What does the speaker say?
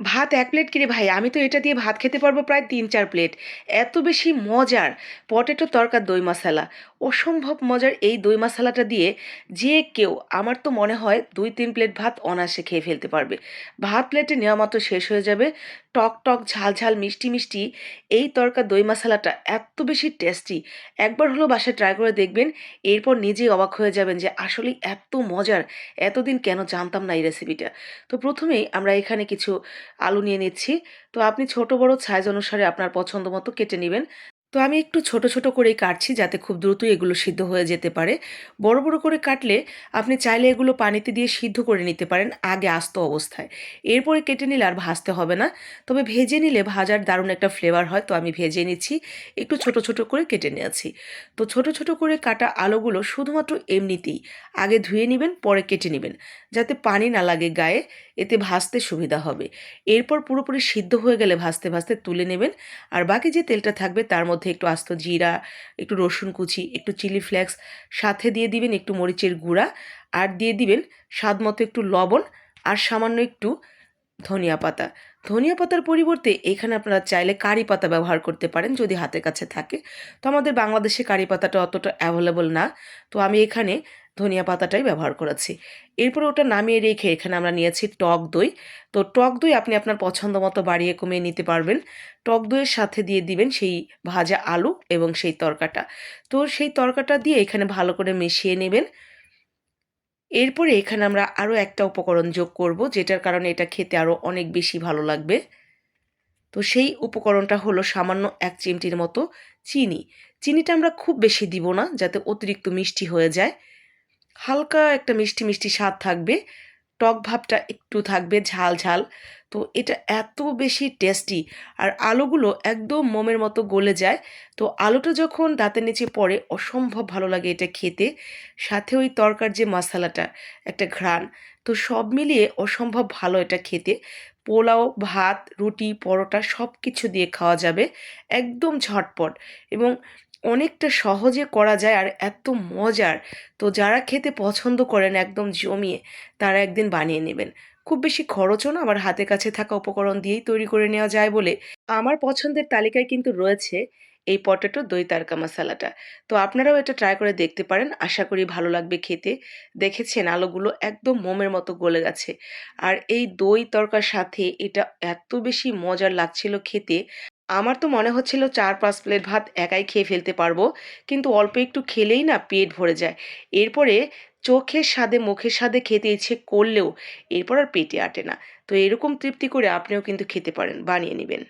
ভাত এক প্লেট কিরে ভাই? আমি তো এটা দিয়ে ভাত খেতে পারব প্রায় তিন চার প্লেট। এত বেশি মজার পটেটো তরকার দই মশালা। অসম্ভব মজার এই দই মশালাটা দিয়ে যে কেউ, আমার তো মনে হয় দুই তিন প্লেট ভাত অনায়াসে খেয়ে ফেলতে পারবে। ভাত প্লেটে নেওয়া মাত্র শেষ হয়ে যাবে। টক টক, ঝাল ঝাল, মিষ্টি মিষ্টি এই তরকার দই মশালাটা এত বেশি টেস্টি একবার হলো বাসায় ট্রাই করে দেখবেন, এরপর নিজেই অবাক হয়ে যাবেন যে আসলে এত মজার। এতদিন কেন জানতাম না এই রেসিপিটা তো প্রথমেই আমরা এখানে কিছু আলু নিয়ে নিচ্ছি। তো আপনি ছোট, বড় সাইজ অনুসারে আপনার পছন্দ মতো কেটে নেবেন। তো আমি একটু ছোট ছোট করেই কাটছি যাতে খুব দ্রুতই এগুলো সিদ্ধ হয়ে যেতে পারে। বড় বড় করে কাটলে আপনি চাইলে এগুলো পানিতে দিয়ে সিদ্ধ করে নিতে পারেন আগে আস্ত অবস্থায়। এরপরে কেটে নিলে আর ভাজতে হবে না। তবে ভেজে নিলে ভাজার দারুণ একটা ফ্লেভার হয়। তো আমি ভেজে নিচ্ছি। একটু ছোট ছোট করে কেটে নিয়েছি। তো ছোট ছোট করে কাটা আলুগুলো শুধুমাত্র এমনিতেই। আগে ধুয়ে নেবেন, পরে কেটে নেবেন। যাতে পানি না লাগে গায়ে। এতে ভাজতে সুবিধা হবে। এরপর পুরোপুরি সিদ্ধ হয়ে গেলে ভাজতে ভাজতে তুলে নেবেন। আর বাকি যে তেলটা থাকবে তার মধ্যে একটু আস্ত জিরা, একটু রসুন কুচি, একটু চিলি ফ্লেক্স, সাথে দিয়ে দিবেন একটু মরিচের গুঁড়া। আর দিয়ে দিবেন স্বাদ মতো একটু লবণ আর সামান্য একটু ধনিয়া পাতা। ধনিয়া পাতার পরিবর্তে এখানে আপনারা চাইলে কারি পাতা ব্যবহার করতে পারেন যদি হাতের কাছে থাকে। তো আমাদের বাংলাদেশে কারি পাতাটা অতটা অ্যাভেলেবল না। তো আমি এখানে ধনিয়া পাতাটাই ব্যবহার করেছি। এরপর ওটা নামিয়ে রেখে এখানে আমরা নিয়েছি টক দই। তো টক দই আপনি আপনার পছন্দ মতো বাড়িয়ে কমিয়ে নিতে পারবেন। টক দইয়ের সাথে দিয়ে দিবেন সেই ভাজা আলু এবং সেই তরকাটা। তো সেই তরকাটা দিয়ে এখানে ভালো করে মিশিয়ে নেবেন। এরপরে এখানে আমরা আরও একটা উপকরণ যোগ করব, যেটার কারণে এটা খেতে আরও অনেক বেশি ভালো লাগবে। তো সেই উপকরণটা হলো সামান্য এক চিমটির মতো চিনি। চিনিটা আমরা খুব বেশি দিব না, যাতে অতিরিক্ত মিষ্টি হয়ে যায়। হালকা একটা মিষ্টি মিষ্টি স্বাদ থাকবে, টক ভাবটা একটু থাকবে ঝাল ঝাল। তো এটা এত বেশি টেস্টি আর আলুগুলো একদম মোমের মতো গলে যায়। তো আলুটা যখন দাঁতের নিচে পড়ে অসম্ভব ভালো লাগে এটা খেতে। সাথে ওই তরকার যে মশালাটা, একটা ঘ্রাণ, তো সব মিলিয়ে অসম্ভব ভালো এটা খেতে। পোলাও, ভাত, রুটি, পরোটা সব কিছু দিয়ে খাওয়া যাবে, একদম ঝটপট। এবং অনেকটা সহজে করা যায় আর এত মজার। তো যারা খেতে পছন্দ করেন একদম জমিয়ে, তারা একদিন বানিয়ে নেবেন। খুব বেশি খরচও না, আবার হাতের কাছে থাকা উপকরণ দিয়েই তৈরি করে নেওয়া যায় বলে আমার পছন্দের তালিকায় কিন্তু রয়েছে এই পটেটো দই তারকা মশালাটা। তো আপনারাও এটা ট্রাই করে দেখতে পারেন, আশা করি ভালো লাগবে খেতে। দেখেছেন আলোগুলো একদম মোমের মতো গলে গেছে। আর এই দই তরকার সাথে এটা এত বেশি মজার লাগছিল খেতে। আমার তো মনে হচ্ছিল চার পাঁচ প্লেট ভাত একাই খেয়ে ফেলতে পারব, কিন্তু অল্প একটু খেলেই না পেট ভরে যায়। এরপরে চোখের স্বাদে মুখের স্বাদে খেতে ইচ্ছে করলেও এরপর আর পেটে আটে না। তো এরকম তৃপ্তি করে আপনিও কিন্তু খেতে পারেন, বানিয়ে নেবেন।